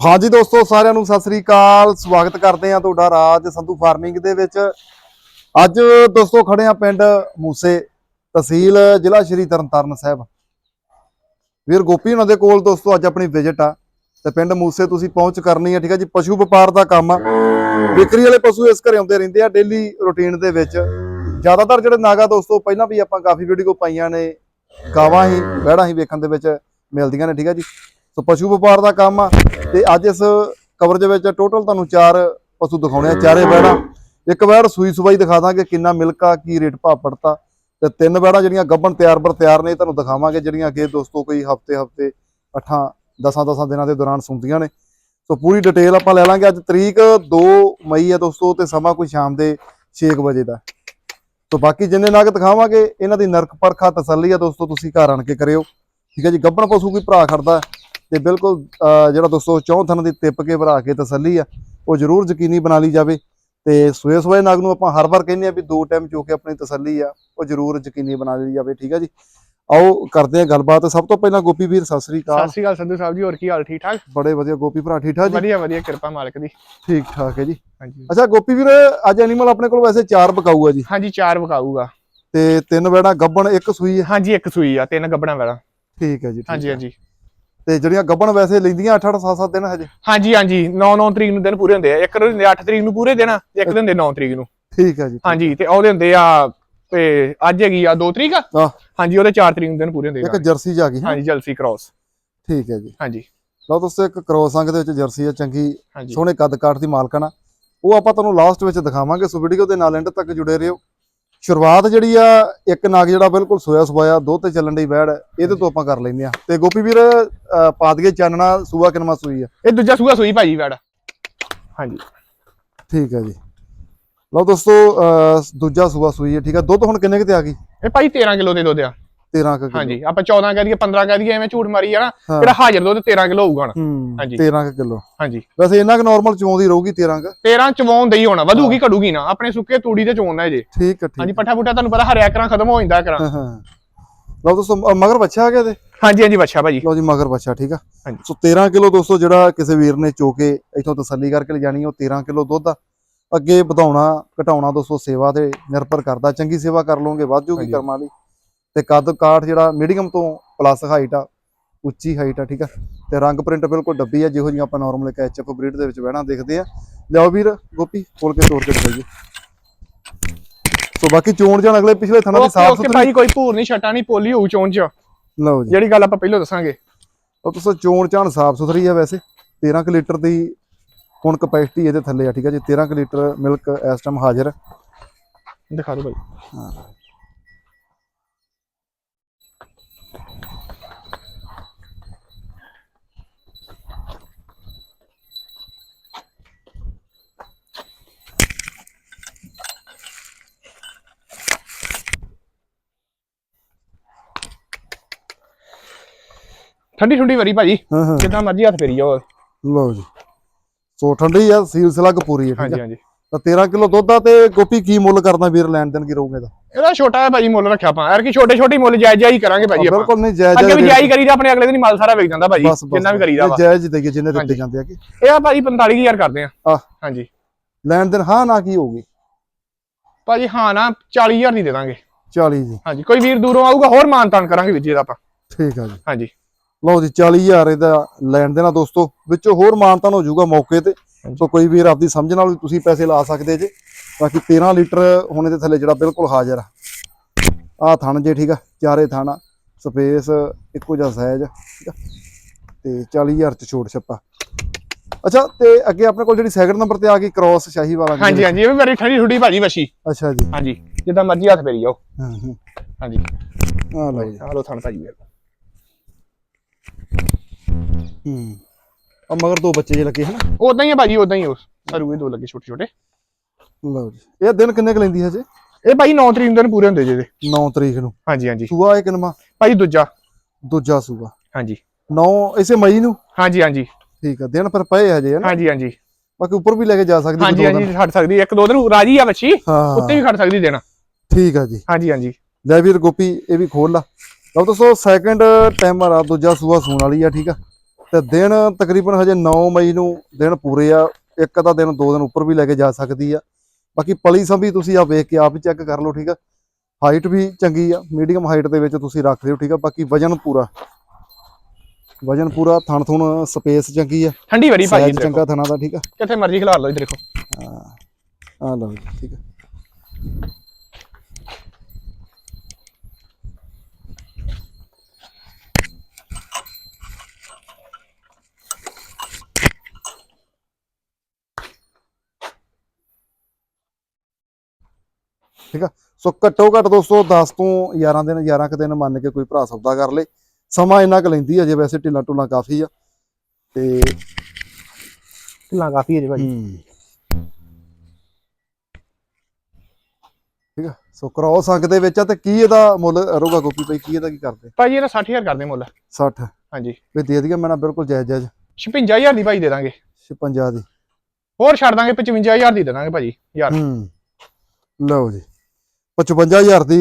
ਹਾਂਜੀ ਦੋਸਤੋ, ਸਾਰਿਆਂ ਨੂੰ ਸਤਿ ਸ੍ਰੀ ਅਕਾਲ। ਸਵਾਗਤ ਕਰਦੇ ਆ ਤੁਹਾਡਾ ਰਾਜ ਸੰਧੂ ਫਾਰਮਿੰਗ ਦੇ ਵਿੱਚ। ਅੱਜ ਦੋਸਤੋ, ਖੜੇ ਆ ਪਿੰਡ ਮੂਸੇ ਤਹਿਸੀਲ, ਜ਼ਿਲ੍ਹਾ ਸ਼੍ਰੀ ਤਰਨਤਾਰਨ ਸਾਹਿਬ। ਵੀਰ ਗੋਪੀ ਉਹਨਾਂ ਦੇ ਕੋਲ ਦੋਸਤੋ, ਅੱਜ ਆਪਣੀ ਵਿਜ਼ਿਟ ਆ। ਤੇ ਪਿੰਡ ਮੂਸੇ ਤੁਸੀਂ ਪਹੁੰਚ ਕਰਨੀ ਆ, ਠੀਕ ਆ ਜੀ? ਪਸ਼ੂ ਵਪਾਰ ਦਾ ਕੰਮ ਆ। ਵਿਕਰੀ ਵਾਲੇ ਪਸ਼ੂ ਇਸ ਘਰੇ ਆਉਂਦੇ ਰਹਿੰਦੇ ਆ ਡੇਲੀ ਰੁਟੀਨ ਦੇ ਵਿੱਚ। ਜ਼ਿਆਦਾਤਰ ਜਿਹੜੇ ਨਾਗਾ ਦੋਸਤੋ, ਪਹਿਲਾਂ ਵੀ ਆਪਾਂ ਕਾਫੀ ਵੀਡੀਓ ਪਾਈਆਂ ਨੇ। ਗਾਵਾਂ ਹੀ, ਬਹਿੜਾਂ ਹੀ ਵੇਖਣ ਦੇ ਵਿੱਚ ਮਿਲਦੀਆਂ ਨੇ, ਠੀਕ ਆ ਜੀ? ਸੋ ਪਸ਼ੂ ਵਪਾਰ ਦਾ ਕੰਮ ਆ ਤੇ ਅੱਜ ਇਸ ਕਵਰੇਜ ਵਿੱਚ ਟੋਟਲ ਤੁਹਾਨੂੰ ਚਾਰ ਪਸ਼ੂ ਦਿਖਾਉਣੇ ਆ, ਚਾਰੇ ਬੈੜਾਂ। ਇੱਕ ਬੈੜ ਸੂਈ ਸਵਾਈ ਦਿਖਾ ਦਾਂਗੇ, ਕਿੰਨਾ ਮਿਲਕਾ, ਕੀ ਰੇਟ ਭਾਅ ਪੜਤਾ। ਤੇ ਤਿੰਨ ਬੈੜਾਂ ਜਿਹੜੀਆਂ ਗੱਬਣ ਤਿਆਰ ਬਰ ਤਿਆਰ ਨੇ, ਤੁਹਾਨੂੰ ਦਿਖਾਵਾਂਗੇ ਜਿਹੜੀਆਂ ਕਿ ਦੋਸਤੋ ਕੋਈ ਹਫ਼ਤੇ ਹਫ਼ਤੇ, ਅੱਠਾਂ, ਦਸਾਂ ਦਸਾਂ ਦਿਨਾਂ ਦੇ ਦੌਰਾਨ ਸੁਣਦੀਆਂ ਨੇ। ਸੋ ਪੂਰੀ ਡਿਟੇਲ ਆਪਾਂ ਲੈ ਲਾਂਗੇ। ਅੱਜ ਤਰੀਕ 2 ਮਈ ਹੈ ਦੋਸਤੋ ਤੇ ਸਮਾਂ ਕੋਈ ਸ਼ਾਮ ਦੇ 6 ਵਜੇ ਦਾ। ਸੋ ਬਾਕੀ ਜਿੰਨੇ ਨਗ ਦਿਖਾਵਾਂਗੇ, ਇਹਨਾਂ ਦੀ ਨਰਕ ਪਰਖਾ ਤਸੱਲੀ ਆ ਦੋਸਤੋ, ਤੁਸੀਂ ਘਰ ਆਣ ਕੇ ਕਰਿਓ। ਠੀਕ ਹੈ ਜੀ ਗੱਬਣ ਪਸ਼ੂ ਕੋਈ ਭਰਾ ਖੜਦਾ। ਤੇ ਬਿਲਕੁਲ ਜਿਹੜਾ ਦੋਸਤੋ ਚੌਂ ਥਣ ਦੀ ਟਿੱਪ ਕੇ ਭਰਾ ਕੇ ਤਸੱਲੀ ਆ ਉਹ ਜ਼ਰੂਰ ਯਕੀਨੀ ਬਣਾ ਲਈ ਜਾਵੇ। ਤੇ ਸੂਏ ਸੂਏ ਨਗ ਨੂੰ ਆਪਾਂ ਹਰ ਵਾਰ ਕਹਿੰਦੇ ਆ ਵੀ ਦੋ ਟਾਈਮ ਚੋ ਕੇ ਆਪਣੀ ਤਸੱਲੀ ਆ ਉਹ ਜ਼ਰੂਰ ਯਕੀਨੀ ਬਣਾ ਲਈ ਜਾਵੇ ਠੀਕ ਆ ਜੀ? ਆਓ ਕਰਦੇ ਆ ਗੱਲਬਾਤ। ਸਭ ਤੋਂ ਪਹਿਲਾਂ ਗੋਪੀ ਵੀਰ ਸਤਿ ਸ੍ਰੀ ਸਤਿ ਅਕਾਲ ਸ਼੍ਰੀ ਅਕਾਲ ਸੰਧੂ ਸਾਹਿਬ ਜੀ ਹੋਰ ਕੀ ਹਾਲ ਠੀਕ ਠਾਕ? ਬੜੇ ਵਧੀਆ ਗੋਪੀ ਭਰਾ ਠੀਕ ਠਾਕ ਜੀ? ਵਧੀਆ ਵਧੀਆ ਕਿਰਪਾ ਮਾਲਕ ਦੀ। ਠੀਕ ਠਾਕ ਹੈ ਜੀ। ਹਾਂਜੀ। ਅੱਛਾ ਗੋਪੀ ਵੀਰ ਅੱਜ ਐਨੀਮਲ ਆਪਣੇ ਕੋਲ ਵੈਸੇ ਚਾਰ ਬਕਾਊ ਆ ਜੀ। ਹਾਂਜੀ ਚਾਰ ਵਿਕਾਊਗਾ ਤੇ ਤਿੰਨ ਵੇੜਾ ਗੱਬਣ ਇੱਕ ਸੂਈ ਹਾਂਜੀ ਇੱਕ ਸੂਈ ਆ ਤਿੰਨ ਗੱਬੜਾਂ ਵਾਲਾ ਠੀਕ ਹੈ ਜੀ ਹਾਂਜੀ। ਹਾਂਜੀ। ਤੇ ਜਿਹੜੀਆਂ ਗੱਬਣ ਵੈਸੇ ਲੈਂਦੀਆਂ 8 8 7 7 ਦਿਨ ਹਜੇ। ਹਾਂਜੀ ਹਾਂਜੀ 9 9 ਤਰੀਕ ਨੂੰ ਦਿਨ ਪੂਰੇ ਹੁੰਦੇ ਆ। ਇੱਕ ਦਿਨ ਹੁੰਦੇ 8 ਤਰੀਕ ਨੂੰ ਪੂਰੇ ਦਿਨ ਆ, ਤੇ ਇੱਕ ਦਿਨ ਦੇ 9 ਤਰੀਕ ਨੂੰ। ਠੀਕ ਹੈ ਜੀ। ਹਾਂਜੀ ਤੇ ਉਹਦੇ ਹੁੰਦੇ ਆ ਤੇ ਅੱਜ ਹੈਗੀ ਆ 2 ਤਰੀਕ ਆ। ਹਾਂਜੀ ਉਹਦੇ 4 ਤਰੀਕ ਨੂੰ ਦਿਨ ਪੂਰੇ ਹੁੰਦੇ ਇੱਕ ਆ ਜਰਸੀ ਜਾ ਗਈ ਹਾਂਜੀ ਜਲਸੀ ਕ੍ਰਾਸ। ਠੀਕ ਹੈ ਜੀ। ਹਾਂਜੀ। ਲਓ ਦੋਸਤੋ ਇੱਕ ਕਰੋਸ ਅੰਗ ਦੇ ਵਿੱਚ ਜਰਸੀ ਆ ਚੰਗੀ ਸੋਹਣੇ ਕੱਦ ਕਾਠ ਦੀ ਮਾਲਕਣ ਆ। ਉਹ ਆਪਾਂ ਤੁਹਾਨੂੰ ਲਾਸਟ ਵਿੱਚ ਦਿਖਾਵਾਂਗੇ ਸੋ ਵੀਡੀਓ ਦੇ ਨਾਲ ਐਂਡ ਤੱਕ ਜੁੜੇ ਰਹੋ। ਸ਼ੁਰੂਆਤ ਜਿਹੜੀ ਆ ਇੱਕ ਨਾਗ ਜਿਹੜਾ ਬਿਲਕੁਲ ਸੋਇਆ ਸਵਾਇਆ ਦੁੱਧ ਤੇ ਚੱਲਣ ਦੀ ਵੈੜ ਹੈ, ਇਹਦੇ ਤੋਂ ਆਪਾਂ ਕਰ ਲੈਂਦੇ ਆ ਤੇ ਗੋਪੀ ਵੀਰ ਅਹ, ਪਾ ਦਈਏ ਚਾਨਣਾ ਸੂਆ ਕਿਨਮਾ ਸੂਈ ਆ? ਇਹ ਦੂਜਾ ਸੂਆ ਸੂਈ ਭਾਜੀ ਵੜ। ਹਾਂਜੀ। ਠੀਕ ਹੈ ਜੀ। ਲਓ ਦੋਸਤੋ ਦੂਜਾ ਸੂਆ ਸੂਈ ਹੈ ਠੀਕ ਆ। ਦੁੱਧ ਹੁਣ ਕਿੰਨੇ ਕਿਤੇ ਆ ਗਈ? ਇਹ ਭਾਈ 13 ਕਿਲੋ ਦੇ ਦੁੱਧ ਆ। 13 ਕੁ ਕਿਲੋ। ਹਾਂਜੀ ਆਪਾਂ 14 ਕਹਿ ਦਈਏ 15 ਕਹਿ ਦਈਏ ਐਵੇਂ ਝੂਠ ਮਾਰੀ ਜਾਣਾ ਹਾਂ। ਜਿਹੜਾ ਹਾਜ਼ਰ ਦੁੱਧ 13 ਕਿਲੋ ਹੋਊਗਾ ਹੁਣ। ਹੂੰ ਹਾਂਜੀ। 13 ਕੁ ਕਿਲੋ। ਹਾਂਜੀ। ਵੈਸੇ ਇੰਨਾ ਕੁ ਨਾਰਮਲ ਚੋਂਦੀ ਰਹੂਗੀ 13 ਕੁ? 13 ਚਵਾਉਣ ਹੀ ਹੋਣਾ ਵਧੂਗੀ ਘੜੂਗੀ ਨਾ ਆਪਣੇ ਸੁੱਕੇ ਤੂੜੀ ਤੇ ਚੋਣਦਾ ਜੇ। ਠੀਕ ਠੀਕ ਹਾਂਜੀ ਪੱਠਾ ਪੁੱਠਾ ਤੁਹਾਨੂੰ ਪਤਾ ਹਰਿਆ ਕਰਾਂ ਖਤਮ ਹੋ ਜਾਂਦਾ ਕਰਾਂ। ਲਓ ਦੋਸਤੋ ਮਗਰ ਬੱਚਾ ਆ ਗਿਆ ਤੇ? ਹਾਂਜੀ ਹਾਂਜੀ ਬੱਚਾ ਭਾਜੀ। ਲਓ ਜੀ ਮਗਰ ਬੱਚਾ ਠੀਕ ਆ। ਸੋ 13 ਕਿਲੋ ਦੋਸਤੋ ਜਿਹੜਾ ਕਿਸੇ ਵੀਰ ਨੇ ਚੋ ਕੇ ਇਥੋਂ ਤਸੱਲੀ ਕਰਕੇ ਲਿਜਾਣੀ ਉਹ 13 ਕਿਲੋ ਦੁੱਧ ਆ। ਅੱਗੇ ਵਧਾਉਣਾ ਘਟਾਉਣਾ ਦੋਸਤੋ ਸੇਵਾ ਤੇ ਨਿਰਭਰ ਕਰਦਾ। ਚੰਗੀ ਸੇਵਾ ਕਰ ਲਓਗੇ ਵੱਧ ਜੂਗੀ ਹਾਂਜੀ। ਕਰਮਾਂ ਲਈ ਤੇ ਕੱਦ ਕਾਠ ਜਿਹੜਾ ਮੀਡੀਅਮ ਤੋਂ ਪਲੱਸ ਹਾਈਟ ਆ ਉੱਚੀ ਹਾਈਟ ਆ ਠੀਕ ਆ? ਤੇ ਰੰਗ ਪ੍ਰਿੰਟ ਬਿਲਕੁਲ ਡੱਬੀ ਆ ਜਿਹੋ ਜਿਹੀਆਂ ਆਪਾਂ ਨਾਰਮਲ ਕੈਚਅਪ ਬਰੀਡ ਦੇ ਵਿੱਚ ਬਹਿਣਾ ਦੇਖਦੇ ਆ। ਲਿਆਓ ਵੀਰ ਗੋਪੀ ਖੋਲ ਕੇ ਤੋੜ ਕੇ ਦਿਖਾਈਏ। ਸੋ ਬਾਕੀ ਚੋਣ ਜਾਣ ਅਗਲੇ ਪਿਛਲੇ ਥਣਾ ਦੀ ਸਾਫ਼ ਸੁਥਰੀ ਭਾਜੀ ਕੋਈ ਭੂਰ ਨਹੀਂ ਛਟਾ ਨਹੀਂ ਪੋਲੀ ਹੋਊ ਚੋਣ ਚ। ਲਓ ਜੀ। ਜਿਹੜੀ ਗੱਲ ਆਪਾਂ ਪਹਿਲਾਂ ਦੱਸਾਂਗੇ। ਉਹ ਤੁਸੀਂ ਚੋਣ ਚਾਣ ਸਾਫ਼ ਸੁਥਰੀ ਆ ਵੈਸੇ। 13 ਕੁ ਲੀਟਰ ਦੀ ਹੁਣ ਕਪੈਸਿਟੀ ਇਹਦੇ ਥੱਲੇ ਆ ਠੀਕ ਆ ਜੀ। 13 ਕੁ ਲੀਟਰ ਮਿਲਕ ਇਸ ਟਾਈਮ ਹਾਜ਼ਰ। ਦਿਖਾ ਦਿਓ ਭਾਈ। ਹਾਂ। ਠੰਡੀ ਠੰਡੀ ਵਰੀ ਭਾਜੀ। ਹਾਂ ਹਾਂ। ਜਿੱਦਾਂ ਮਰਜ਼ੀ ਹੱਥ ਫੇਰੀ ਜਾਓ। ਲਓ ਜੀ। ਸੋ ਠੰਡੀ ਆ ਸੀਲ ਸਲੱਗ ਪੂਰੀ ਹੈ ਠੀਕ ਹਾਂਜੀ ਹਾਂਜੀ। ਤਾਂ 13 ਕਿਲੋ ਦੁੱਧ ਆ ਤੇ ਗੋਪੀ ਕੀ ਮੁੱਲ ਕਰਦਾ ਵੀਰ ਲੈਣ ਦੇਣ ਕੀ ਰਹੂਗੇ ਦਾ ਇਹਦਾ ਛੋਟਾ ਹੈ ਭਾਜੀ ਮੁੱਲ ਰੱਖਿਆ ਆਪਾਂ। ਯਾਰ ਕੀ ਛੋਟੇ ਛੋਟੇ ਮੁੱਲ ਜਾਇਜ਼ ਜਾਈ ਕਰਾਂਗੇ ਭਾਜੀ ਆਪਾਂ। ਬਿਲਕੁਲ ਨਹੀਂ ਜਾਇਜ਼ ਅੱਗੇ ਵੀ ਜਾਇਜ਼ ਜਾਈ ਕਰੀਦਾ ਆਪਣੇ ਅਗਲੇ ਦਿਨ ਮਾਲ ਸਾਰਾ ਵਿਕ ਜਾਂਦਾ ਭਾਜੀ ਜਿੰਨਾ ਵੀ ਕਰੀਦਾ ਵਾ। ਜਾਇਜ਼ ਦੇਈਏ ਜਿੰਨੇ ਦਿੱਤੇ। ਜਾਂਦੇ ਆ ਕਿ ਇਹ ਆ ਭਾਜੀ 45000 ਕਰਦੇ ਆ। ਹਾਂਜੀ। ਲੈਣ ਦੇਣ ਹਾਂ ਨਾ ਕੀ ਹੋਊਗੀ? ਭਾਜੀ ਹਾਂ ਨਾ 40000 ਦੀ ਦੇ ਦਾਂਗੇ। 40 ਜੀ। ਹਾਂਜੀ ਕੋਈ ਵੀਰ ਦੂਰੋਂ ਆਊਗਾ ਹੋਰ ਮਾਨਤਾਨ ਕਰਾਂਗੇ ਵੀਰ ਜੀ ਦਾ ਆਪਾਂ। ਠੀਕ ਆ ਜੀ। ਹਾਂਜੀ। ਲਓ ਜੀ 40000 ਇਹਦਾ ਲੈਣ ਦੇਣਾ ਦੋਸਤੋ ਵਿੱਚੋਂ ਹੋਰ ਮਾਨਤਾਨ ਹੋ ਜਾਊਗਾ ਮੌਕੇ ਤੇ। ਸੋ ਕੋਈ ਵੀਰ ਆਪਦੀ ਸਮਝ ਨਾਲ ਵੀ ਤੁਸੀਂ ਪੈਸੇ ਲਾ ਸਕਦੇ ਜੇ। ਬਾਕੀ 13 ਲੀਟਰ ਹੁਣ ਇਹਦੇ ਥੱਲੇ ਜਿਹੜਾ ਬਿਲਕੁਲ ਹਾਜ਼ਰ ਆ। ਆਹ ਥਣ ਜੇ ਠੀਕ ਆ ਚਾਰੇ ਥਣ ਸਪੇਸ ਇੱਕੋ ਜਿਹਾ ਸਾਈਜ਼ ਠੀਕ ਆ। ਤੇ 40000 ਚ ਛੋਟ ਛੱਪਾ। ਅੱਛਾ ਤੇ ਅੱਗੇ ਆਪਣੇ ਕੋਲ ਜਿਹੜੀ ਸੈਕਿੰਡ ਨੰਬਰ ਤੇ ਆ ਗਈ ਕ੍ਰਾਸ ਸ਼ਾਹੀ ਵਾਲਾ। ਹਾਂਜੀ ਹਾਂਜੀ ਇਹ ਵੀ ਮੇਰੀ ਠੰਡੀ ਠੁੱਡੀ ਭਾਜੀ ਵਸ਼ੀ। ਅੱਛਾ ਜੀ। ਹਾਂਜੀ ਜਿੱਦਾਂ ਮਰਜ਼ੀ ਹੱਥ ਫੇਰੀ ਜਾਓ। ਹਾਂ ਹਾਂ। ਹਾਂਜੀ। ਆ ਲਓ ਜੀ। ਆ ਲੋ ਥਣ ਭਾਜੀ ਹੂੰ। ਆ ਮਗਰ ਦੋ ਬੱਚੇ ਜੇ ਲੱਗੇ ਹਨਾ। ਉਦਾਂ ਹੀ ਆ ਭਾਜੀ ਉਦਾਂ ਹੀ ਉਸ। ਸਰੂਏ ਦੋ ਲੱਗੇ ਛੋਟੇ ਛੋਟੇ। ਲਓ ਜੀ। ਇਹ ਦਿਨ ਕਿੰਨੇ ਕੁ ਲੈਂਦੀ ਹਜੇ? ਇਹ ਭਾਈ 9 ਤਰੀਕ ਨੂੰ ਦਿਨ ਪੂਰੇ ਹੁੰਦੇ ਜੇ ਇਹਦੇ। 9 ਤਰੀਕ ਨੂੰ। ਹਾਂਜੀ ਹਾਂਜੀ। ਸੂਆ ਇਹ ਕਿਨਮਾ ਭਾਈ ਦੂਜਾ। ਦੂਜਾ ਸੂਆ। ਹਾਂਜੀ। 9 ਇਸੇ ਮਈ ਨੂੰ? ਹਾਂਜੀ ਹਾਂਜੀ। ਠੀਕ ਆ ਦਿਨ ਪਰ ਪਏ ਹਜੇ ਹਨਾ? ਹਾਂਜੀ ਹਾਂਜੀ। ਬਾਕੀ ਉੱਪਰ ਵੀ ਲੈ ਕੇ ਜਾ ਸਕਦੀ ਹਾਂਜੀ ਹਾਂਜੀ ਖੜ ਸਕਦੀ। ਇੱਕ ਦੋ ਦਿਨ ਰਾਜੀ ਆ ਬੱਚੀ। ਉੱਤੇ ਵੀ ਖੜ ਸਕਦੀ ਦੇਣਾ। ਠੀਕ ਆ ਜੀ। ਹਾਂਜੀ ਹਾਂਜੀ। ਲੈ ਵੀਰ ਗੋਪੀ ਇਹ ਵੀ ਖੋਲ ਲਾ। ਲਓ ਦੋਸਤੋ ਸੈਕੰਡ ਟਾਈਮਰ ਆ ਦੂਜਾ ਸੂਆ ਸੂਣ ਵਾਲੀ ਆ ਠੀਕ ਆ? ਤੇ ਦਿਨ ਤਕਰੀਬਨ ਹਜੇ 9 ਮਈ ਨੂੰ ਦਿਨ ਪੂਰੇ ਆ ਇੱਕ ਅੱਧਾ ਦਿਨ ਦੋ ਦਿਨ ਉੱਪਰ ਵੀ ਲੈ ਕੇ ਜਾ ਸਕਦੀ ਆ। ਬਾਕੀ ਪਲੀ ਸੰਭੀ ਤੁਸੀਂ ਆ ਵੇਖ ਕੇ ਆਪ ਹੀ ਚੈੱਕ ਕਰ ਲਓ ਠੀਕ ਆ? ਹਾਈਟ ਵੀ ਚੰਗੀ ਆ ਮੀਡੀਅਮ ਹਾਈਟ ਦੇ ਵਿੱਚ ਤੁਸੀਂ ਰੱਖ ਦਿਓ ਠੀਕ ਆ? ਬਾਕੀ ਵਜਨ ਪੂਰਾ। ਵਜਨ ਪੂਰਾ ਥਣ ਥੁਣ ਸਪੇਸ ਚੰਗੀ ਆ। ਠੰਡੀ ਇੱਧਰ ਦੇਖੋ। ਚੰਗਾ ਥਣਾ ਦਾ ਠੀਕ ਆ? ਕਿੱਥੇ ਮਰਜ਼ੀ ਖਿਲਾਰ ਲਓ ਇੱਧਰ ਦੇਖੋ। ਆ ਲਓ ਜੀ ਠੀਕ ਆ। ਠੀਕ ਆ? ਸੋ ਘੱਟੋ ਘੱਟ ਦੋਸਤੋ 10 ਤੋਂ 11 ਦਿਨ 11 ਕੁ ਦਿਨ ਮੰਨ ਕੇ ਕੋਈ ਭਰਾ ਸੌਦਾ ਕਰ ਲੇ। ਸਮਾਂ ਇੰਨਾ ਕੁ ਲੈਂਦੀ ਆ ਜੇ ਵੈਸੇ ਢਿੱਲਾ ਢੁੱਲਾ ਕਾਫੀ ਆ। ਤੇ ਢਿੱਲਾਂ ਕਾਫੀ ਹੈ ਜੀ ਭਾਜੀ। ਠੀਕ ਆ? ਸੋ ਕ੍ਰੋਸ ਅੰਕ ਦੇ ਵਿੱਚ ਆ ਤੇ ਕੀ ਇਹਦਾ ਮੁੱਲ ਰਹੂਗਾ ਗੋਪੀ ਭਾਈ? ਕੀ ਇਹਦਾ ਕੀ ਕਰਦੇ? ਭਾਜੀ ਇਹਦਾ 60000 ਕਰਦੇ ਮੁੱਲ। 60 ਹਾਂਜੀ। ਵੀ ਦੇ ਦਈਏ ਮੈਂ ਨਾ ਬਿਲਕੁਲ ਜਾਇਜ਼ ਜਾਇਜ਼। 56000 ਦੀ ਭਾਜੀ ਦੇ ਦਾਂਗੇ। 56 ਦੀ। ਹੋਰ ਛੱਡ ਦਾਂਗੇ 55000 ਦੀ ਦੇ ਦਾਂਗੇ ਭਾਜੀ ਯਾਰ ਹੂੰ। ਲਓ ਜੀ। 55000 ਦੀ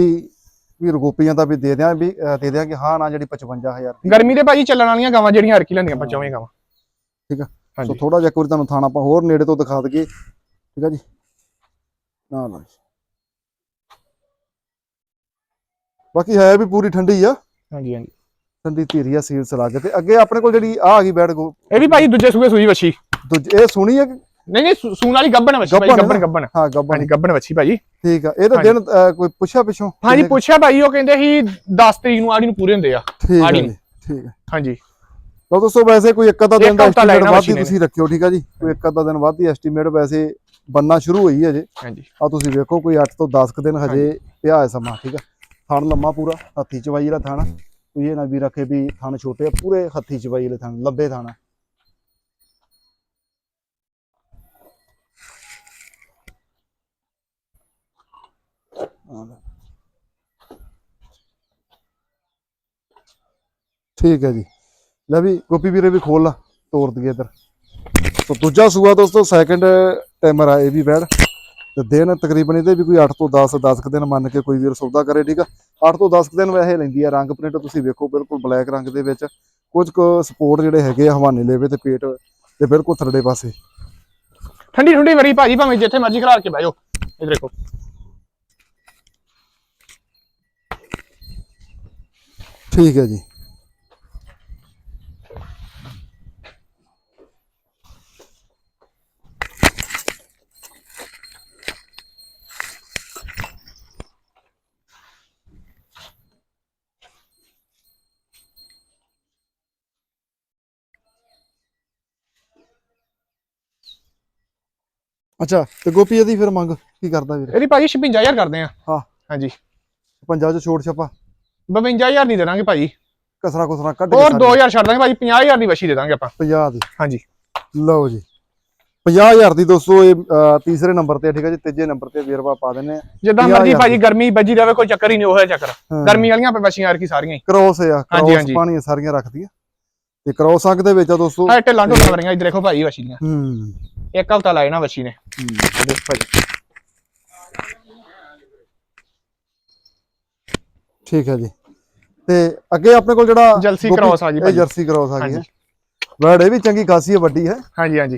ਵੀ ਰਗੋਪੀਆਂ ਦਾ ਵੀ ਦੇ ਦਿਆਂ ਵੀ ਅਹ ਦੇ ਦਿਆਂਗੇ ਹਾਂ ਨਾ ਜਿਹੜੀ 55000 ਦੀ। ਗਰਮੀ ਦੇ ਭਾਜੀ ਚੱਲਣ ਵਾਲੀਆਂ ਗਾਵਾਂ ਜਿਹੜੀਆਂ ਹਰਕੀ ਲੈਂਦੀਆਂ ਪਚਾਵੇਂ ਗਾਵਾਂ। ਠੀਕ ਆ। ਸੋ ਹਾਂਜੀ। ਥੋੜਾ ਜਿਹਾ ਇੱਕ ਵਾਰੀ ਤੁਹਾਨੂੰ ਥਾਣਾ ਆਪਾਂ ਹੋਰ ਨੇੜੇ ਤੋਂ ਦਿਖਾ ਦਈਏ। ਠੀਕ ਆ ਜੀ? ਨਾ ਜੀ। ਬਾਕੀ ਹੈ ਵੀ ਪੂਰੀ ਠੰਡੀ ਆ। ਹਾਂਜੀ ਹਾਂਜੀ। ਠੰਡੀ ਧੀਰੀ ਆ ਸੀਲਸ ਲੱਗ ਤੇ। ਅੱਗੇ ਆਪਣੇ ਕੋਲ ਜਿਹੜੀ ਆ ਆ ਗਈ ਬੈਡ ਗੋ। ਇਹ ਵੀ ਭਾਜੀ ਦੂਜੇ ਸੂਏ ਸੂਈ ਵੱਛੀ। ਦੂਜੀ ਇਹ ਸੁਣੀ ਹੈ ਕਿ ਨਹੀਂ ਨਹੀਂ ਸੂਣ ਵਾਲੀ ਗੱਬਣ ਵੱਛੀ ਗੱਭਣ ਗੱਬਣ ਹੈ ਗੱਬਣ ਹਾਂ ਗੱਬਨ ਹਾਂਜੀ ਗੱਬਣ ਵੱਛੀ ਭਾਜੀ ਠੀਕ ਆ ਇਹ ਤਾਂ। ਦਿਨ ਕੋਈ ਪੁੱਛਿਆ ਪਿੱਛੋਂ? ਹਾਂਜੀ ਪੁੱਛਿਆ ਭਾਈ ਉਹ ਕਹਿੰਦੇ ਸੀ 10 ਤਰੀਕ ਨੂੰ ਆੜੀ ਨੂੰ ਪੂਰੇ ਹੁੰਦੇ ਆ ਆੜੀ ਠੀਕ ਆ। ਹਾਂਜੀ। ਲਓ ਦੋਸਤੋ ਵੈਸੇ ਕੋਈ ਇੱਕ ਅੱਧਾ ਦਿਨ ਦਾ ਐਸਟੀਮੇਟ ਵੱਧ ਤੁਸੀਂ ਰੱਖਿਓ ਠੀਕ ਆ ਜੀ? ਕੋਈ ਇੱਕ ਅੱਧਾ ਦਿਨ ਵੱਧ ਐਸਟੀਮੇਟ ਵੈਸੇ ਬੰਨਾ ਸ਼ੁਰੂ ਹੋਈ ਹੈ ਜੇ। ਹਾਂਜੀ। ਆ ਤੁਸੀਂ ਵੇਖੋ ਕੋਈ 8 ਤੋਂ 10 ਕੁ ਦਿਨ ਹਜੇ ਪਿਆ ਹੈ ਸਮਾਂ ਠੀਕ ਆ? ਥਣ ਲੰਮਾ ਪੂਰਾ ਹੱਥੀ ਚਵਾਈ ਜਿਹੜਾ ਥਣ। ਕੋਈ ਇਹ ਨਾ ਵੀ ਰੱਖੇ ਵੀ ਥਣ ਛੋਟੇ ਪੂਰੇ ਹੱਥੀ ਚਵਾਈ ਵਾਲੇ ਥਣ ਲੰਬੇ ਥਣ ਆ। ਆ ਲੈ। ਠੀਕ ਹੈ ਜੀ। ਲੈ ਵੀ ਗੋਪੀ ਵੀਰੇ ਵੀ ਖੋਲ ਲਾ ਤੋੜ ਦਈਏ ਇੱਧਰ। ਸੋ ਦੂਜਾ ਸੂਆ ਦੋਸਤੋ ਸੈਕੰਡ ਟਾਈਮਰ ਆ, ਇਹ ਵੀ ਬੈੜ ਤੇ ਦਿਨ ਤਕਰੀਬਨ ਇਹਦੇ ਵੀ ਕੋਈ 8 ਤੋਂ 10 10 ਦਿਨ ਮੰਨ ਕੇ ਕੋਈ ਵੀਰ ਸੌਦਾ ਕਰੇ, ਠੀਕ ਆ? 8 ਤੋਂ 10 ਦਿਨ ਵੈਸੇ ਲੈਂਦੀ ਆ, ਰੰਗ ਪ੍ਰਿੰਟ ਤੁਸੀਂ ਵੇਖੋ, ਬਿਲਕੁਲ ਬਲੈਕ ਰੰਗ ਦੇ ਵਿੱਚ। ਕੁਝ ਕੁ ਸਪੋਰਟ ਜਿਹੜੇ ਹੈਗੇ ਆ, ਹਵਾਨੇ ਲੇਵੇ ਤੇ ਪੇਟ ਤੇ ਬਿਲਕੁਲ ਥਰੜੇ ਪਾਸੇ। ਠੰਡੀ ਠੰਡੀ ਵਰੀ ਭਾਜੀ, ਭਾਵੇਂ ਜਿੱਥੇ ਮਰਜ਼ੀ ਖਿਲਾਰ ਕੇ ਬਹਿਓ ਇਹ ਦੇਖੋ। ਠੀਕ ਹੈ ਜੀ। ਅੱਛਾ ਤੇ ਗੋਪੀ ਇਹਦੀ ਫਿਰ ਮੰਗ ਕੀ ਕਰਦਾ ਵੀਰ? ਇਹਦੀ ਭਾਜੀ 56000 ਕਰਦੇ ਆ। ਹਾਂ। ਹਾਂਜੀ। ਪੰਜਾਹ ਚ ਛੋੜ ਛਪਾ। 52000 ਦੀ ਦੇ ਦਾਂਗੇ ਭਾਜੀ ਕਸਰਾ ਕੁਸਰਾ ਕੱਢ ਹੋਰ ਸਾਡੇ 2000 ਛੱਡ ਦਾਂਗੇ ਭਾਜੀ 50000 ਦੀ ਵੱਛੀ ਦੇ ਦਾਂਗੇ ਆਪਾਂ। 50 ਦੀ। ਹਾਂਜੀ। ਲਓ ਜੀ। 50000 ਦੀ ਦੋਸਤੋ ਇਹ ਤੀਸਰੇ ਨੰਬਰ ਤੇ ਠੀਕ ਹੈ ਜੀ? ਤੀਜੇ ਨੰਬਰ ਤੇ ਵੇਰਵਾ ਪਾ ਦਿੰਨੇ ਆ। ਜਿੱਦਾਂ 50,000 ਮਰਜ਼ੀ ਭਾਜੀ ਗਰਮੀ ਵੱਜੀ ਰਵੇ ਕੋਈ ਚੱਕਰ ਹੀ ਨਹੀਂ ਉਹ ਚੱਕਰ। ਹਾਂ। ਗਰਮੀ ਵਾਲੀਆਂ ਆਪਾਂ ਵੱਛੀਆਂ ਹਰਕੀ ਸਾਰੀਆਂ ਹੀ। ਕ੍ਰੋਸ ਆ ਹਾਂਜੀ, ਕ੍ਰੋਸ। ਪਾਣੀ ਸਾਰੀਆਂ ਰੱਖਦੀਆਂ ਤੇ ਕ੍ਰੋਸ ਅੰਕ ਦੇ ਵਿੱਚ ਆ ਦੋਸਤੋ। ਹਾਂ ਢਿੱਲਾਂ ਢੁੱਲਾਂ ਵਰੀਆਂ ਇੱਧਰ ਦੇਖੋ ਭਾਜੀ ਵੱਛੀ ਦੀਆਂ। ਹੂੰ। ਇੱਕ ਹਫਤਾ ਲਾਇਆ ਨਾ ਵੱਛੀ ਨੇ। ਦੇਖੋ ਭਾਜੀ ਠੀਕ ਹੈ ਜੀ। ਤੇ ਅੱਗੇ ਆਪਣੇ ਕੋਲ ਜਿਹੜਾ ਗੋਪੀ- cross ਆ ਜੀ ਇਹ ਭਾਜੀ। ਜਰਸੀ ਕ੍ਰੋਸ ਆ ਗਈ ਹੈ। ਵਰਡ ਇਹ ਵੀ ਚੰਗੀ ਖਾਸੀ ਹੈ ਵੱਡੀ ਹੈ। ਹਾਂਜੀ ਹਾਂਜੀ।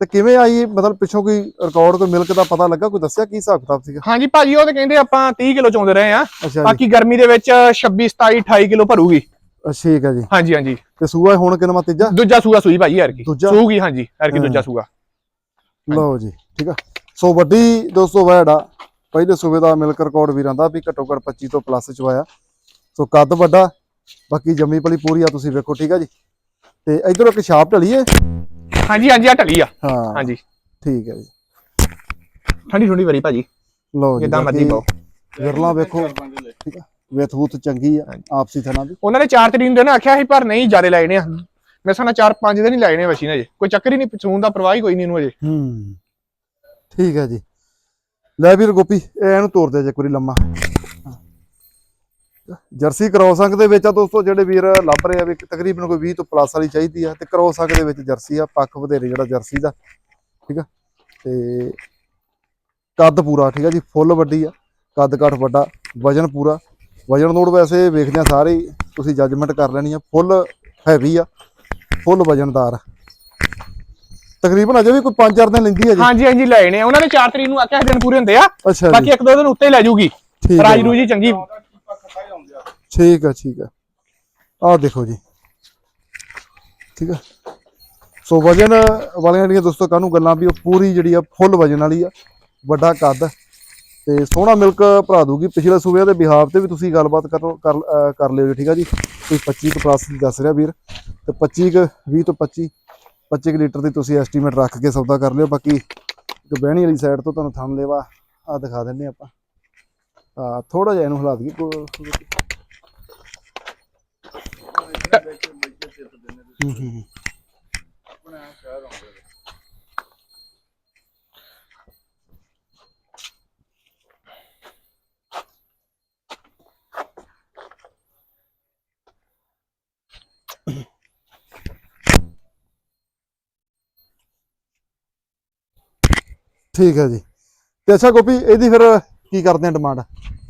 ਤੇ ਕਿਵੇਂ ਆਈ? ਮਤਲਬ ਪਿੱਛੋਂ ਕੋਈ ਰਿਕਾਰਡ ਕੋਈ ਮਿਲਕ ਦਾ ਪਤਾ ਲੱਗਾ? ਕੋਈ ਦੱਸਿਆ ਕੀ ਹਿਸਾਬ ਕਿਤਾਬ ਸੀਗਾ? ਹਾਂਜੀ ਭਾਜੀ ਉਹ ਤੇ ਕਹਿੰਦੇ ਆਪਾਂ 30 ਕਿਲੋ ਚੋਂਦੇ ਰਹੇ ਆ ਬਾਕੀ ਗਰਮੀ ਦੇ ਵਿੱਚ 26 27 28 ਕਿਲੋ ਭਰੂਗੀ। ਠੀਕ ਹੈ ਜੀ। ਹਾਂਜੀ ਹਾਂਜੀ। ਤੇ ਸੂਆ ਹੁਣ ਕਿੰਨਾ ਤੀਜਾ? ਦੂਜਾ ਸੂਆ ਸੂਈ ਭਾਜੀ ਹਰਕੀ ਦੂਜਾ? ਸੂਗੀ ਹਾਂਜੀ ਹਰਕੀ ਹਾਂ। ਦੂਜਾ ਸੂਆ। ਲਓ ਜੀ ਠੀਕ ਆ। ਸੋ ਵੱਡੀ ਦੋਸਤੋ ਵੈੜ ਆ। ਪਹਿਲੇ ਸੂਬੇ ਦਾ ਮਿਲਕ ਰਿਕਾਰਡ ਵੀਰਾਂ ਦਾ ਵੀ ਘੱਟੋ ਘੱਟ 25 ਤੋਂ ਪਲੱਸ ਚ ਆਇਆ ਸੋ ਕੱਦ ਵੱਡਾ ਬਾਕੀ ਜੰਮੀ ਪਲੀ ਪੂਰੀ ਆ ਤੁਸੀਂ ਵੇਖੋ ਠੀਕ ਆ ਜੀ? ਤੇ ਇਧਰੋਂ ਇੱਕ ਛਾਪ ਢਲੀ ਏ? ਹਾਂਜੀ ਹਾਂਜੀ ਆ ਢਲੀ ਆ। ਹਾਂਜੀ। ਠੀਕ ਹੈ ਜੀ। ਠੰਡੀ ਠੰਡੀ ਵਰੀ ਭਾਜੀ। ਲਓ ਜੀ ਜਿੱਦਾਂ ਮਰਜ਼ੀ ਪਾਓ। ਵਿਰਲਾ ਵੇਖੋ ਠੀਕ ਆ? ਵੇਥੂਤ ਚੰਗੀ ਆ ਆਪਸੀ ਥਣਾ ਦੀ। ਉਹਨਾਂ ਨੇ 4 ਤਰੀਕ ਨੂੰ ਦਿਨ ਆਖਿਆ ਸੀ ਪਰ ਨਹੀਂ ਜ਼ਿਆਦਾ ਲਾਏ ਨੇ ਮੇਰੇ ਸਾਨਾ 4-5 ਦਿਨ ਹੀ ਲਾਏ ਨੇ ਵਸ਼ੀ ਨੇ ਜੇ ਕੋਈ ਚੱਕਰ ਹੀ ਨਹੀਂ ਪਸੂਨ ਦਾ ਪ੍ਰਵਾਹ ਹੀ ਕੋਈ ਨਹੀਂ ਇਹਨੂੰ ਅਜੇ। ਹੂੰ। ਠੀਕ ਹੈ ਜੀ। ਲੈ ਵੀਰ ਗੋਪੀ, ਇਹ ਇਹਨੂੰ ਤੋੜ ਦੇ ਜੇ ਕੋਈ ਲੰਮਾ। ਜਰਸੀ ਕ੍ਰੋਸ ਅੰਕ ਦੇ ਵਿੱਚ ਆ ਦੋਸਤੋ, ਜਿਹੜੇ ਵੀਰ ਲੱਭ ਰਹੇ ਆ ਵੀ ਤਕਰੀਬਨ ਕੋਈ 20 ਤੋਂ ਪਲੱਸ ਵਾਲੀ ਚਾਹੀਦੀ ਆ, ਤੇ ਕ੍ਰੋਸ ਅੰਕ ਦੇ ਵਿੱਚ ਜਰਸੀ ਆ, ਪੱਖ ਵਧੇਰੇ ਜਿਹੜਾ ਜਰਸੀ ਦਾ, ਠੀਕ ਆ? ਤੇ ਕੱਦ ਪੂਰਾ, ਠੀਕ ਆ ਜੀ, ਫੁੱਲ ਵੱਡੀ ਆ, ਕੱਦ ਕਾਠ ਵੱਡਾ, ਵਜਨ ਪੂਰਾ। ਵਜਨ ਨੋਟ ਵੈਸੇ ਵੇਖਦੇ ਆ ਸਾਰੇ ਤੁਸੀਂ ਜੱਜਮੈਂਟ ਕਰ ਲੈਣੀ ਆ, ਫੁੱਲ ਹੈਵੀ ਆ, ਫੁੱਲ ਵਜਨਦਾਰ। ਤਕਰੀਬਨ ਅਜੇ ਵੀ ਕੋਈ 5-4 ਦਿਨ ਲੈਂਦੀ ਹੈ ਜੀ। ਹਾਂਜੀ ਹਾਂਜੀ ਲੈ ਜਾਣੇ ਆ। ਉਹਨਾਂ ਨੇ 4 ਤਰੀਕ ਨੂੰ ਆਖਿਆ ਦਿਨ ਪੂਰੇ ਹੁੰਦੇ ਆ। ਅੱਛਾ ਬਾਕੀ ਜੀ ਇੱਕ ਦੋ ਦਿਨ ਉੱਤੇ ਹੀ ਲੈ ਜੂਗੀ। ਰਾਜ ਜੀ। ਰੂਜੀ ਚੰਗੀ। ਠੀਕ ਹੈ ਠੀਕ ਹੈ। ਆਹ ਦੇਖੋ ਜੀ। ਠੀਕ ਹੈ। ਸੋ ਵਜਨ ਵਾਲੀਆਂ ਜਿਹੜੀਆਂ ਦੋਸਤੋ ਕਾਹਨੂੰ ਗੱਲਾਂ ਵੀ ਉਹ ਪੂਰੀ ਜਿਹੜੀ ਆ ਫੁੱਲ ਵਜਨ ਵਾਲੀ ਆ। ਵੱਡਾ ਕੱਦ ਤੇ ਸੋਹਣਾ ਮਿਲਕ ਭਰਾ ਦੂਗੀ ਪਿਛਲੇ ਸੂਬਿਆਂ ਦੇ ਬਿਹਾਰ ਤੇ ਵੀ ਤੁਸੀਂ ਗੱਲਬਾਤ ਕਰ ਕਰ ਲਿਓ ਜੀ। ਠੀਕ ਆ ਜੀ। ਕੋਈ 25 ਤੋਂ ਪਲੱਸ ਦੱਸ ਰਿਹਾ ਵੀਰ। ਤੇ 25 ਕੁ 20 ਤੋਂ 25 25 ਕੁ ਲੀਟਰ ਦੀ ਤੁਸੀਂ ਐਸਟੀਮੇਟ ਰੱਖ ਕੇ ਸੌਦਾ ਕਰ ਲਿਓ। ਬਾਕੀ ਇੱਕ ਬਹਿਣੀ ਵਾਲੀ ਸਾਈਡ ਤੋਂ ਤੁਹਾਨੂੰ ਥੰਮ ਲੈਵਾ ਆ ਦਿਖਾ ਦਿੰਨੇ ਆਪਾਂ। ਆ ਥੋੜਾ ਜਿਹਾ ਇਹਨੂੰ ਹਿਲਾ ਦਈਏ। ਹੂੰ ਹੂੰ। ਠੀਕ ਹੈ ਜੀ। ਤੇ ਅੱਛਾ ਗੋਪੀ ਇਹਦੀ ਫਿਰ ਕੀ ਕਰਦੇ ਆ ਡਿਮਾਂਡ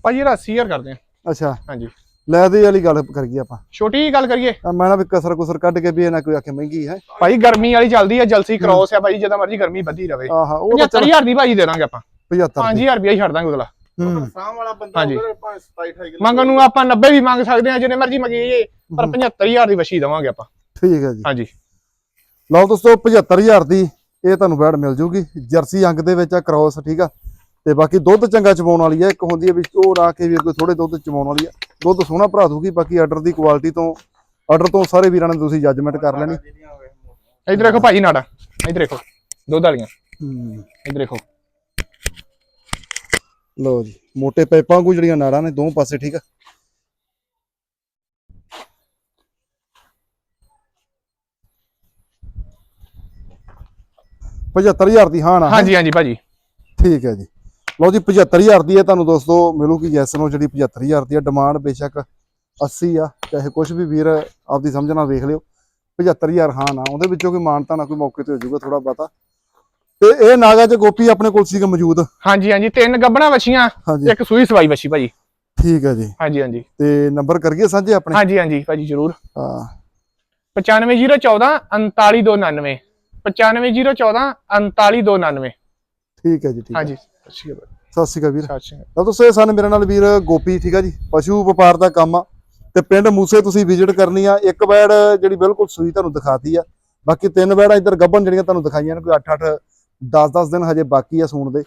ਭਾਜੀ ਇਹਦਾ 80000 ਕਰਦੇ ਆ। ਅੱਛਾ। ਹਾਂਜੀ। ਲੈ ਦੇ ਵਾਲੀ ਗੱਲ ਕਰ ਗਈ ਆਪਾਂ। ਛੋਟੀ ਜਿਹੀ ਗੱਲ ਕਰੀਏ। ਆ ਮੈਂ ਨਾ ਵੀ ਕਸਰ ਕੁਸਰ ਕੱਢ ਕੇ ਵੀ ਇਹ ਨਾ ਕੋਈ ਆਖੇ ਮਹਿੰਗੀ ਹੈ। ਭਾਈ ਗਰਮੀ ਵਾਲੀ ਚੱਲਦੀ ਆ ਜਲਸੀ ਕ੍ਰੋਸ ਆ ਭਾਈ ਜਦੋਂ ਮਰਜ਼ੀ ਗਰਮੀ ਵਧੀ ਰਵੇ। ਆਹਾ ਉਹ ਤਾਂ ਚੱਲ 75000 ਦੀ ਭਾਜੀ ਦੇ ਦਾਂਗੇ ਆਪਾਂ। 75 ਦੀ। 5000 ਰੁਪਏ ਹੀ ਛੱਡ ਦਾਂਗੇ ਅਗਲਾ ਹੂੰ। ਸਾਹ ਵਾਲਾ ਬੰਦਾ ਭਾਵੇਂ 27 28 ਕਿਲੋ ਮੰਗਣ ਨੂੰ ਆਪਾਂ 90 ਵੀ ਮੰਗ ਸਕਦੇ ਆ ਜਿੰਨੇ ਮਰਜ਼ੀ ਮੰਗੀਏ ਪਰ 75000 ਦੀ ਵਛੀ ਦਵਾਂਗੇ ਆਪਾਂ। ਠੀਕ ਹੈ ਜੀ। ਹਾਂਜੀ। ਲਓ ਦੋਸਤੋ 75000 ਦੀ ਇਹ ਤੁਹਾਨੂੰ ਬੈਡ ਮਿਲ ਜੂਗੀ। ਜਰਸੀ ਅੰਗ ਦੇ ਵਿੱਚ ਆ ਕ੍ਰੋਸ ਠੀਕ ਆ? ਤੇ ਬਾਕੀ ਦੁੱਧ ਚੰਗਾ ਚਵਾਉਣ ਵਾਲੀ ਆ। ਇੱਕ ਹੁੰਦੀ ਹੈ ਵੀ ਉਹ ਨਾ ਕੇ ਵੀਰ ਕੋਈ ਥੋੜੇ ਦੁੱਧ ਚਵਾਉਣ ਵਾਲੀ ਆ। ਦੁੱਧ ਸੋਹਣਾ ਭਰਾ ਦੂਗੀ ਬਾਕੀ ਆਰਡਰ ਦੀ ਕੁਆਲਿਟੀ ਤੋਂ ਆਰਡਰ ਤੋਂ ਸਾਰੇ ਵੀਰਾਂ ਨੇ ਤੁਸੀਂ ਜੱਜਮੈਂਟ ਕਰ ਲੈਣੀ। ਇੱਧਰ ਦੇਖੋ ਭਾਜੀ ਨਾੜਾ ਇੱਧਰ ਦੇਖੋ ਦੁੱਧ ਵਾਲੀਆਂ। ਹੂੰ ਇੱਧਰ ਦੇਖੋ। ਲਓ ਜੀ ਮੋਟੇ ਪਾਈਪਾਂ ਕੋ ਜਿਹੜੀਆਂ ਨਾੜਾਂ ਨੇ ਦੋਵੇਂ ਪਾਸੇ ਠੀਕ ਆ। ਪਝੱਤਰ ਹਜ਼ਾਰ ਦੀ ਹਾਂ? ਨਾ ਹਾਂਜੀ ਹਾਂਜੀ ਭਾਜੀ। ਠੀਕ ਹੈ ਜੀ। ਲਓ ਜੀ 75000 ਦੀ ਹੈ ਤੁਹਾਨੂੰ ਦੋਸਤੋ ਮਿਲੂਗੀ ਜੈਸ ਨੂੰ ਜਿਹੜੀ 75000 ਦੀ ਹੈ ਡਿਮਾਂਡ ਬੇਸ਼ੱਕ 80 ਆ ਚਾਹੇ ਕੁਝ ਵੀ ਵੀਰ ਆਪਦੀ ਸਮਝ ਨਾਲ ਵੇਖ ਲਿਓ 75000 ਹਾਂ ਨਾ ਉਹਦੇ ਵਿੱਚੋਂ ਕੋਈ ਮਾਨਤਾ ਨਾ ਕੋਈ ਮੌਕੇ ਤੇ ਹੋ ਜਾਊਗਾ ਥੋੜਾ ਬਾਤਾ ਤੇ ਇਹ ਨਾਗਾ ਚ ਗੋਪੀ ਆਪਣੇ ਕੋਲ ਸੀਗਾ ਮੌਜੂਦ। ਹਾਂਜੀ ਹਾਂਜੀ ਤਿੰਨ ਗੱਬਣਾ ਵਛੀਆਂ ਇੱਕ ਸੂਈ ਸਵਾਈ ਵਛੀ ਭਾਜੀ। ਠੀਕ ਹੈ ਜੀ। ਹਾਂਜੀ ਹਾਂਜੀ। ਤੇ ਨੰਬਰ ਕਰੀਏ ਸਾਂਝੇ ਆਪਣੇ? ਹਾਂਜੀ ਹਾਂਜੀ ਭਾਜੀ ਜ਼ਰੂਰ। ਹਾਂ। 95014 39299 95014 39299 ਠੀਕ ਹੈ ਜੀ ਠੀਕ ਹੈ। ਹਾਂਜੀ ਸਤਿ ਸ਼੍ਰੀ ਅਕਾਲ ਸਤਿ ਸ਼੍ਰੀ ਅਕਾਲ ਵੀਰ। ਸਤਿ ਸ਼੍ਰੀ ਅਕਾਲ। ਤਾਂ ਦੋਸਤੋ ਇਹ ਸਨ ਮੇਰੇ ਨਾਲ ਵੀਰ ਗੋਪੀ ਠੀਕ ਆ ਜੀ? ਪਸ਼ੂ ਵਪਾਰ ਦਾ ਕੰਮ ਆ। ਤੇ ਪਿੰਡ ਮੂਸੇ ਤੁਸੀਂ ਵਿਜ਼ਿਟ ਕਰਨੀ ਆ। ਇੱਕ ਵੈੜ ਜਿਹੜੀ ਬਿਲਕੁਲ ਸੂਈ ਤੁਹਾਨੂੰ ਦਿਖਾਤੀ ਆ। ਬਾਕੀ ਤਿੰਨ ਵੈੜਾਂ ਇੱਧਰ ਗੱਭਣ ਜਿਹੜੀਆਂ ਤੁਹਾਨੂੰ ਦਿਖਾਈਆਂ ਨੇ ਕੋਈ 8-8 10-10 ਦਿਨ ਹਜੇ ਬਾਕੀ ਆ ਸੂਣ ਦੇ।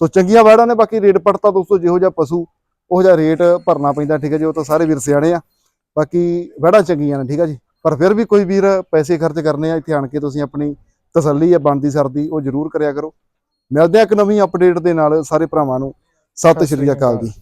ਸੋ ਚੰਗੀਆਂ ਨੇ ਬਾਕੀ ਰੇਟ ਪੜਤਾ ਦੋਸਤੋ ਜਿਹੋ ਜਿਹਾ ਪਸ਼ੂ ਉਹ ਜਿਹਾ ਰੇਟ ਭਰਨਾ ਪੈਂਦਾ ਠੀਕ ਹੈ ਜੀ? ਉਹ ਤਾਂ ਸਾਰੇ ਵੀਰ ਸਿਆਣੇ ਆ। ਬਾਕੀ ਵੈੜਾਂ ਚੰਗੀਆਂ ਨੇ ਠੀਕ ਆ ਜੀ? ਪਰ ਫਿਰ ਵੀ ਕੋਈ ਵੀਰ ਪੈਸੇ ਖਰਚ ਕਰਨੇ ਆ ਇੱਥੇ ਆਣ ਕੇ ਤੁਸੀਂ ਆਪਣੀ ਤਸੱਲੀ ਆ ਬਣਦੀ ਸਰਦੀ ਉਹ ਜ਼ਰੂਰ ਕਰਿਆ ਕਰੋ। ਮਿਲਦੇ ਆ ਇੱਕ ਨਵੀਂ ਅਪਡੇਟ ਦੇ ਨਾਲ ਸਾਰੇ ਭਰਾਵਾਂ ਨੂੰ। ਸਤਿ ਸ਼੍ਰੀ ਅਕਾਲ। ਜੀ।